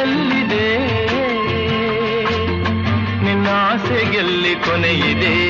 ಎಲ್ಲಿದೆ ನಿನ್ನಾಸೆಗೆಲ್ಲಿ ಕೊನೆಯಿದೆ.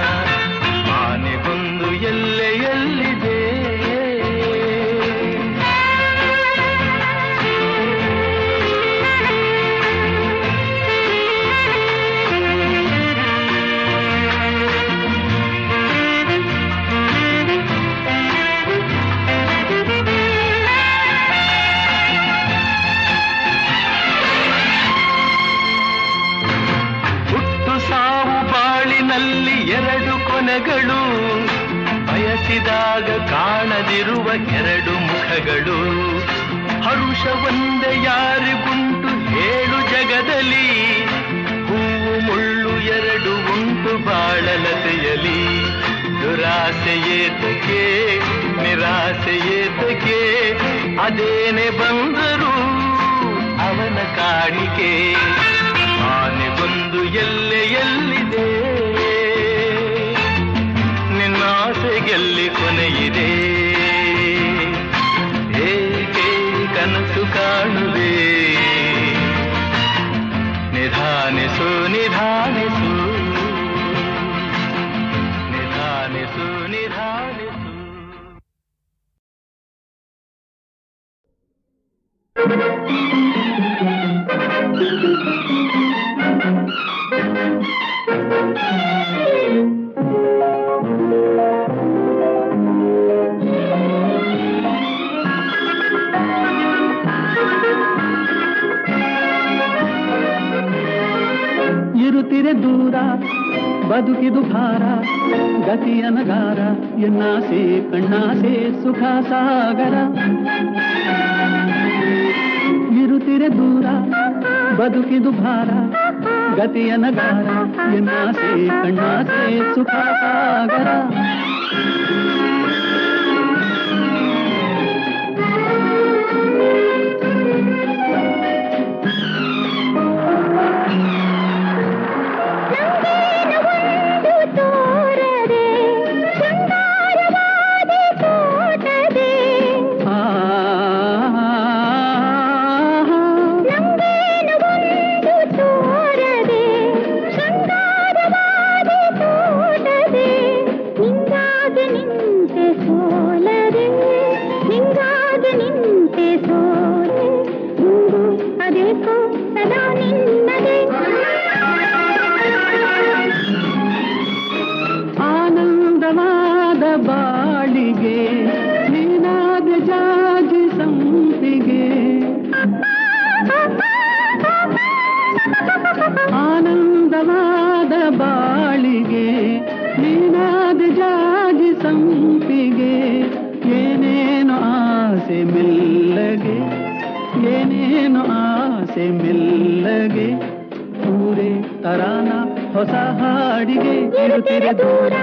ಬಾಳಿನಲ್ಲಿ ಎರಡು ಕೊನೆಗಳು. ಬಯಸಿದಾಗ ಕಾಣದಿರುವ ಎರಡು ಮುಖಗಳು. ಹರುಷ ಒಂದೇ ಯಾರಿಗುಂಟು ಹೇಳು ಜಗದಲ್ಲಿ. ಹೂವು ಮುಳ್ಳು ಎರಡು ಉಂಟು ಬಾಳಲತೆಯಲಿ. ದುರಾಸೆ ನಿರಾಸೆಯೇತಕ್ಕೆ ಅದೇನೆ ಬಂದರು ಅವನ ಕಾಣಿಕೆ. ಆನೆ ಬಂದು ಎಲ್ಲೆ ಎಲ್ಲಿದೆ சொல்லி கொனையுதே ಬದುಕಿದು ಭಾರ, ಗತಿಯ ನಗಾರ, ಎನ್ನಾಸೆ, ಕಣ್ಣಾಸೆ, ಸುಖ ಸಾಗರ. ಇರುತ್ತಿರೆ ದೂರ, ಬದುಕಿದು ಭಾರ, ಗತಿಯ ನಗಾರ, ಎನ್ನಾಸೆ, ಕಣ್ಣಾಸೆ, ಸುಖ ಸಾಗರ. ಸಂಪಿಗೆ ಏನೇನು ಆಸೆ ಮೆಲ್ಲಗೆ ಏನೇನು ಆಸೆ ಮೆಲ್ಲಗೆ ಊರೇ ತರಾನ ಹೊಸ ಹಾಡಿಗೆ ಇರುತ್ತಿರೆ ದೂರ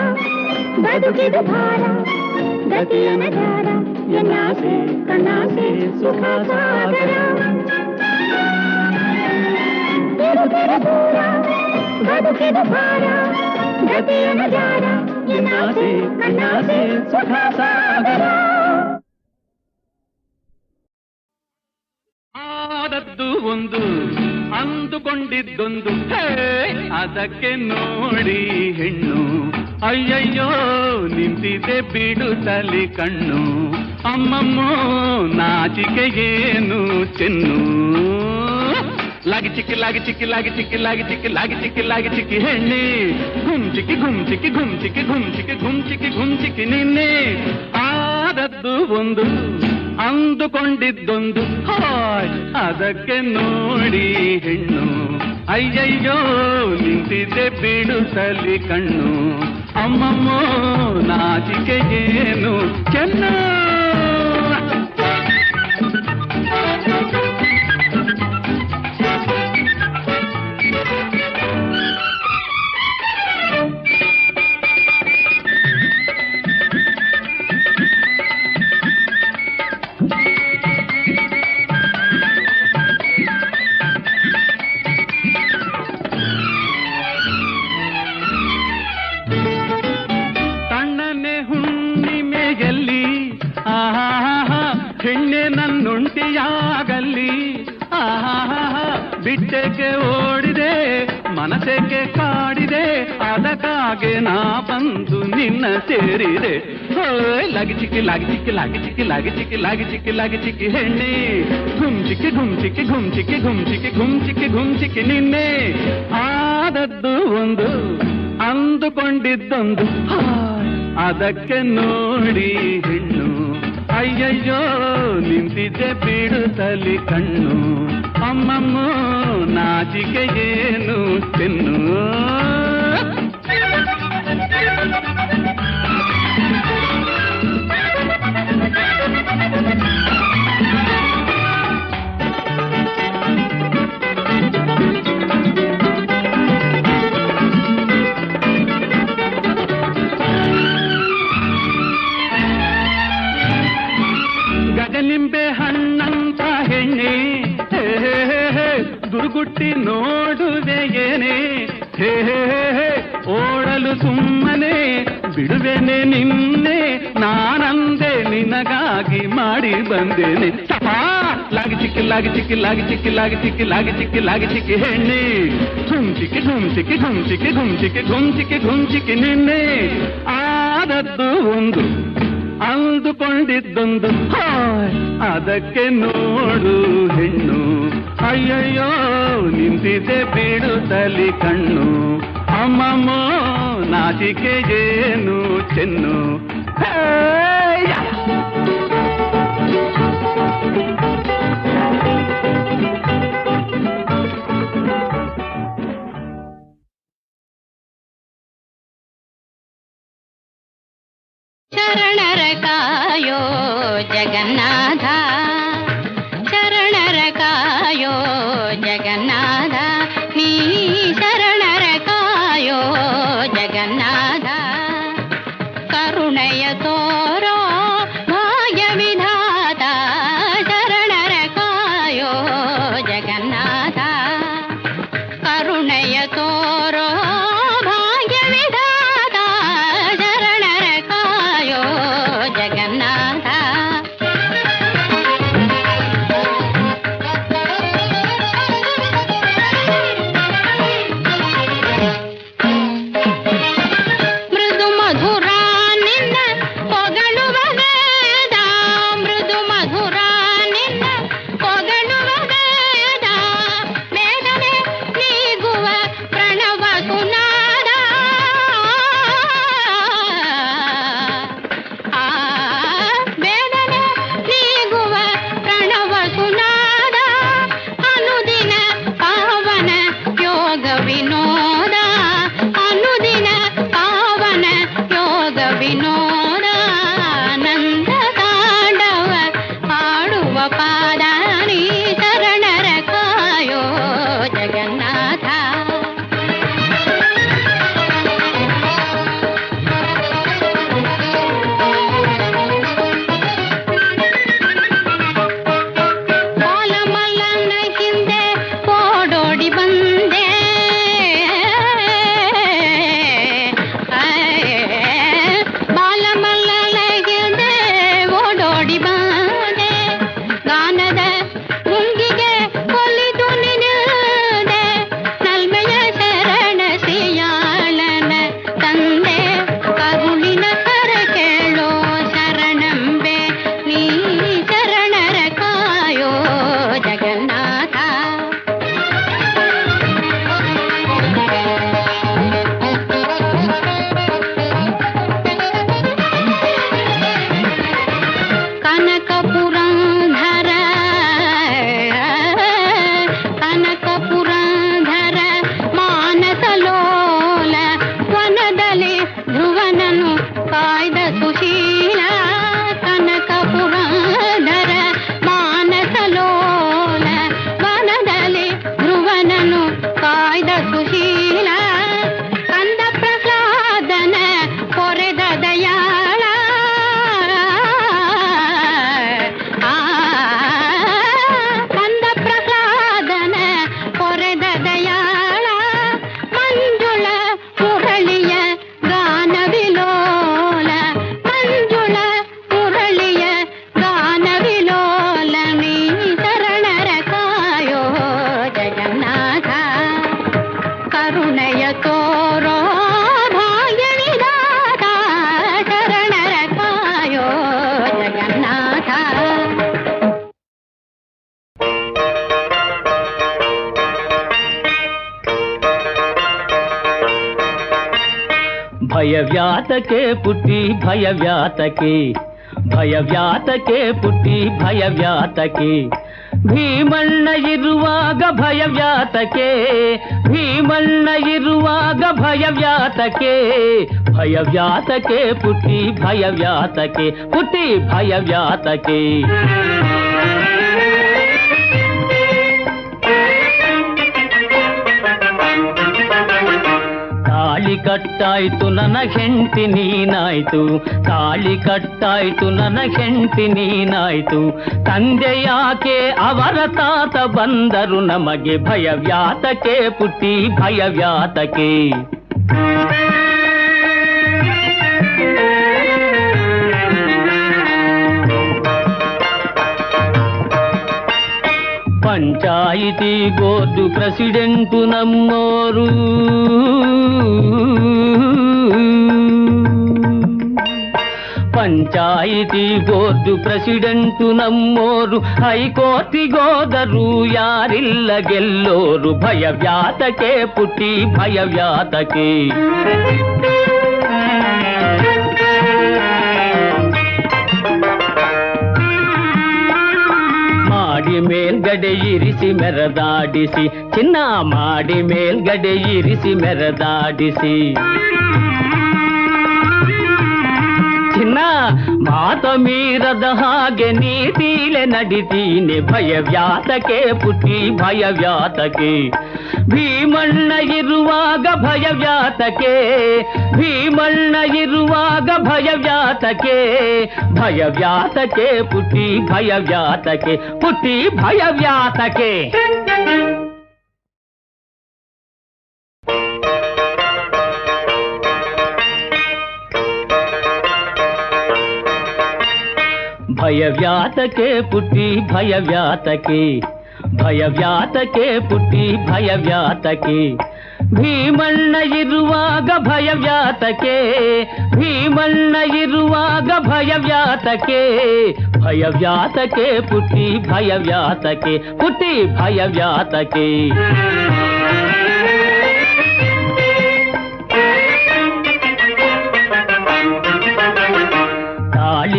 ಬದುಕಿದು ಭಾರ ಗತಿಯ ನಗಾರ ಎನ್ನಾಸೆ ಕಣ್ಣಾಸೆ ಸುಖ ಸಾಗರ ಇರುತ್ತಿರೆ ದೂರ ಬದುಕಿದು ಭಾರ ಗತಿಯ ನಗಾರ ಎನ್ನಾಸೆ ಕಣ್ಣಾಸೆ ಸುಖ ಸಾಗರ ಆದದ್ದು ಒಂದು ಅಂದುಕೊಂಡಿದ್ದೊಂದು ಹೇ, ಅದಕ್ಕೆ ನೋಡಿ ಹೆಣ್ಣು ಅಯ್ಯಯ್ಯೋ ನಿಂತಿದೆ ಬಿಡುತ್ತಲಿ ಕಣ್ಣು ಅಮ್ಮಮ್ಮೋ ನಾಚಿಕೆ ಏನು ಚೆನ್ನು ಲಾಗಿ ಚಿಕ್ಕಿ ಲಾಗಿ ಚಿಕ್ಕಿ ಲಾಗಿ ಚಿಕ್ಕಿ ಲಾಗಿ ಚಿಕ್ಕಿ ಲಾಗಿ ಚಿಕ್ಕಿ ಲಾಗಿ ಚಿಕ್ಕಿ ಹೆಣ್ಣೆ ಗುಮ್ ಚಿಕ್ಕಿ ಗುಮ್ ಚಿಕ್ಕಿ ಗುಮ್ ಚಿಕ್ಕಿ ಗುಮ್ ಚಿಕ್ಕಿ ಗುಮ್ ಚಿಕ್ಕಿ ಗುಮ್ ಚಿಕ್ಕಿ ನಿನ್ನೆ ಆದದ್ದು ಒಂದು ಅಂದುಕೊಂಡಿದ್ದೊಂದು ಹಾಯ್ ಅದಕ್ಕೆ ನೋಡಿ ಹೆಣ್ಣು ಅಯ್ಯಯ್ಯೋ ನಿಂತಿದ್ದೆ ಬಿಡುತ್ತಲಿ ಕಣ್ಣು ಅಮ್ಮಮ್ಮೋ ನಾಚಿಕೆ ಏನು ಚೆನ್ನ ಅದಕ್ಕಾಗೆ ನಾ ಬಂದು ನಿನ್ನ ಸೇರಿದೆ ಹೋಯ್ ಲಾಗಿ ಚಿಕ್ಕಿ ಲಾಗಿ ಚಿಕ್ಕಿ ಲಾಗಿ ಚಿಕ್ಕಿ ಲಾಗಿ ಚಿಕ್ಕಿ ಲಾಗಿ ಚಿಕ್ಕಿ ಲಾಗಿ ಚಿಕ್ಕಿ ಹೆಣ್ಣೆ ಘುಮ್ ಚಿಕ್ಕಿ ಘುಮ್ ಚಿಕ್ಕಿ ಘುಮ್ ಚಿಕ್ಕಿ ಘುಮ್ ಚಿಕ್ಕಿ ಘುಮ್ ಚಿಕ್ಕಿ ಘುಮ್ ಚಿಕ್ಕಿ ನಿನ್ನೆ ಆದದ್ದು ಒಂದು ಅಂದುಕೊಂಡಿದ್ದೊಂದು ಹಾಯ್, ಅದಕ್ಕೆ ನೋಡಿ ಹೆಣ್ಣು ಅಯ್ಯಯ್ಯೋ ನಿಂತಿದ್ದೆ ಬಿಡುತ್ತಲಿ ಕಣ್ಣು ಅಮ್ಮಮ್ಮ ನಾಚಿಕೆ ಏನು ತಿನ್ನು Thank you. ಬಂದೇನೆ ತಪಾ ಲಾಗಿ ಚಿಕ್ಕಿ ಲಾಗಿ ಚಿಕ್ಕಿ ಲಾಗಿ ಚಿಕ್ಕಿ ಲಾಗಿ ಚಿಕ್ಕಿ ಲಾಗಿ ಚಿಕ್ಕಿ ಲಾಗಿ ಚಿಕ್ಕಿ ಹೆಣ್ಣೆ ಘುಮ್ ಚಿಕ್ಕಿ ಘುಮ್ ಚಿಕ್ಕಿ ಘುಮ್ ಚಿಕ್ಕಿ ಘುಮ್ ಚಿಕ್ಕಿ ಘುಮ್ ಚಿಕ್ಕಿ ಘುಮ್ ಚಿಕ್ಕಿ ನಿನ್ನೆ ಆದದ್ದು ಒಂದು ಅಂದುಕೊಂಡಿದ್ದೊಂದು ಹಾಯ್, ಅದಕ್ಕೆ ನೋಡು ಹೆಣ್ಣು ಅಯ್ಯಯ್ಯೋ ನಿಂತಿದೆ ಬಿಡುತ್ತಲಿ ಕಣ್ಣು ಅಮ್ಮಮ್ಮೋ ನಾಚಿಕೆ ಏನು ಚೆನ್ನು జగన్నా का ಭಯವ್ಯಾತಕೆ ಪುಟ್ಟಿ ಭಯವ್ಯಾತಕೆ ಭಯವ್ಯಾತಕೆ ಪುಟ್ಟಿ ಭಯವ್ಯಾತಕೆ ಭೀಮಣ್ಣ ಇರುವಾಗ ಭಯವ್ಯಾತಕೆ ಭೀಮಣ್ಣ ಇರುವಾಗ ಭಯವ್ಯಾತಕೆ ಭಯವ್ಯಾತಕೆ ಪುಟ್ಟಿ ಭಯವ್ಯಾತಕೆ ಪುಟ್ಟಿ ಭಯವ್ಯಾತಕೆ ತಾಳಿ ಕಟ್ಟಾಯ್ತು ನನ್ನ ಹೆಂಡತಿ ನೀನಾಯ್ತು ತಾಳಿ ಕಟ್ಟಾಯ್ತು ನನ್ನ ಹೆಂಡತಿ ನೀನಾಯ್ತು ತಂದೆ ಯಾಕೆ ಅವರ ತಾತ ಬಂದರು ನಮಗೆ ಭಯವ್ಯಾತಕೆ ಪುಟ್ಟಿ ಭಯವ್ಯಾತಕೆ panchayat board president నమ్మోరు panchayat board president ನಮ್ಮೋರು ಹೈಕೋರ್ಟಿಗೋದರು ಯಾರಿಲ್ಲ ಗೆಲ್ಲೋರು ಭಯವ್ಯಾತಕೆ ಪುಟ್ಟಿ ಭಯವ್ಯಾತಕೆ ಮಾಡಿ ಮೇಲ್ಗಡೆ ಇರಿಸಿ ಮೆರೆದಾಡಿಸಿ ಚಿನ್ನ ಮಾಡಿ ಮೇಲ್ಗಡೆ ಇರಿಸಿ ಮೆರೆದಾಡಿಸಿ ಚಿನ್ನ ಮಾತ ಮೀರದ ಹಾಗೆ ನೀತಿಲೆ ನಡಿತೀನಿ ಭಯವ್ಯಾತಕೆ ಪುಟ್ಟಿ ಭಯವ್ಯಾತಕೆ ಭೀಮಣ್ಣ ಇರುವಾಗ ಭಯವ್ಯಾತಕೆ ಭೀಮಣ್ಣ ಇರುವಾಗ ಭಯವ್ಯಾತಕೆ ಭಯವ್ಯಾತಕೆ ಪುಟ್ಟಿ ಭಯವ್ಯಾತಕೆ ಪುಟ್ಟಿ ಭಯವ್ಯಾತಕೆ ಭಯವ್ಯಾತಕೆ ಪುಟ್ಟಿ ಭಯವ್ಯಾತಕೆ ಭಯವ್ಯಾತಕೆ ಪುಟ್ಟಿ ಭಯವ್ಯಾತಕೆ ಭೀಮಣ್ಣ ಇರುವಾಗ ಭಯವ್ಯಾತಕೆ ಭೀಮಣ್ಣ ಇರುವಾಗ ಭಯವ್ಯಾತಕೆ ಭಯವ್ಯಾತಕೆ ಪುಟ್ಟಿ ಭಯವ್ಯಾತಕೆ ಪುಟ್ಟಿ ಭಯವ್ಯಾತಕೆ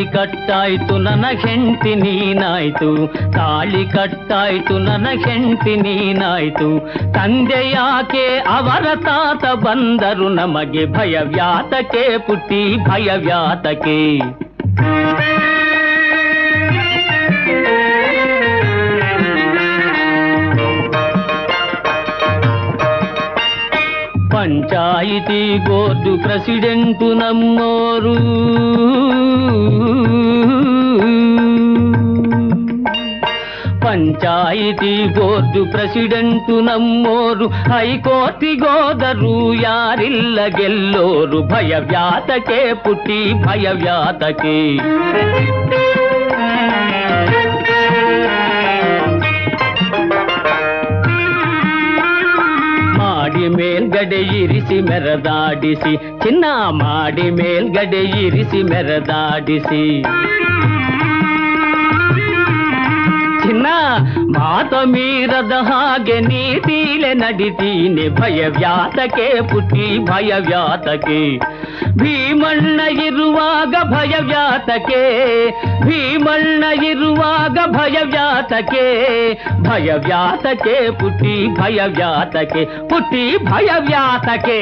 ಕಟ್ಟಾಯ್ತು ನನ್ನ ಹೆಂಡತಿ ನೀನಾಯ್ತು ತಾಳಿ ಕಟ್ಟಾಯ್ತು ನನ್ನ ಹೆಂಡತಿ ನೀನಾಯ್ತು ತಂದೆ ಯಾಕೆ ಅವರ ತಾತ ಬಂದರು ನಮಗೆ ಭಯವ್ಯಾತಕೆ ಪುಟ್ಟಿ ಭಯವ್ಯಾತಕೆ panchayat board president నమ్మోరు panchayat board president ನಮ್ಮೋರು ಹೈಕೋರ್ಟಿಗೋದರು ಯಾರಿಲ್ಲ ಗೆಲ್ಲೋರು ಭಯವ್ಯಾತಕೆ ಪುಟ್ಟಿ ಭಯವ್ಯಾತಕೆ ಮಾಡಿ ಮೇಲ್ಗಡೆ ಇರಿಸಿ ಮೆರೆದಾಡಿಸಿ ಚಿನ್ನ ಮಾಡಿ ಮೇಲ್ಗಡೆ ಇರಿಸಿ ಮೆರೆದಾಡಿಸಿ. ಚಿನ್ನ ಮಾತ ಮೀರದ ಹಾಗೆ ನೀತಿಲೆ ನಡಿತೀನಿ ಭಯವ್ಯಾತಕೆ ಪುಟ್ಟಿ ಭಯವ್ಯಾತಕೆ ಭೀಮಣ್ಣ ಇರುವಾಗ ಭಯವ್ಯಾತಕೆ ಭೀಮಣ್ಣ ಇರುವಾಗ ಭಯವ್ಯಾತಕೆ ಭಯವ್ಯಾತಕೆ ಪುಟ್ಟಿ ಭಯವ್ಯಾತಕೆ ಪುಟ್ಟಿ ಭಯವ್ಯಾತಕೆ